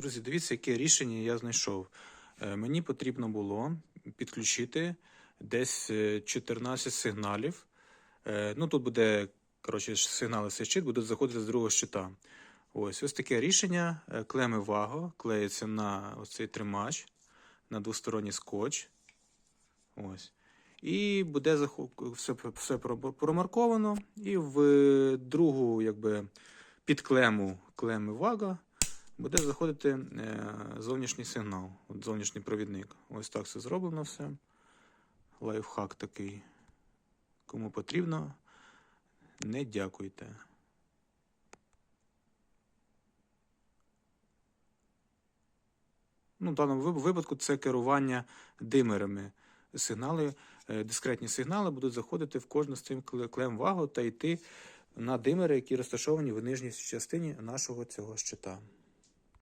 Друзі, дивіться, яке рішення я знайшов. Е, Мені потрібно було підключити десь е, 14 сигналів. Е, Ну, тут буде, коротше, сигнали щит будуть заходити з другого щита. Ось ось таке рішення. Е, Клеми Ваго клеїться на цей тримач, на двосторонній скотч. Ось. І буде все, все промарковано. І в другу, якби, підклему клеми Вага буде заходити е, зовнішній сигнал, от зовнішній провідник. Ось так все зроблено все. Лайфхак такий. Кому потрібно, не дякуйте. Ну, в даному випадку це керування димерами. Сигнали, е, дискретні сигнали будуть заходити в кожну з цим кле- клем вагу та йти на димери, які розташовані в нижній частині нашого цього щита.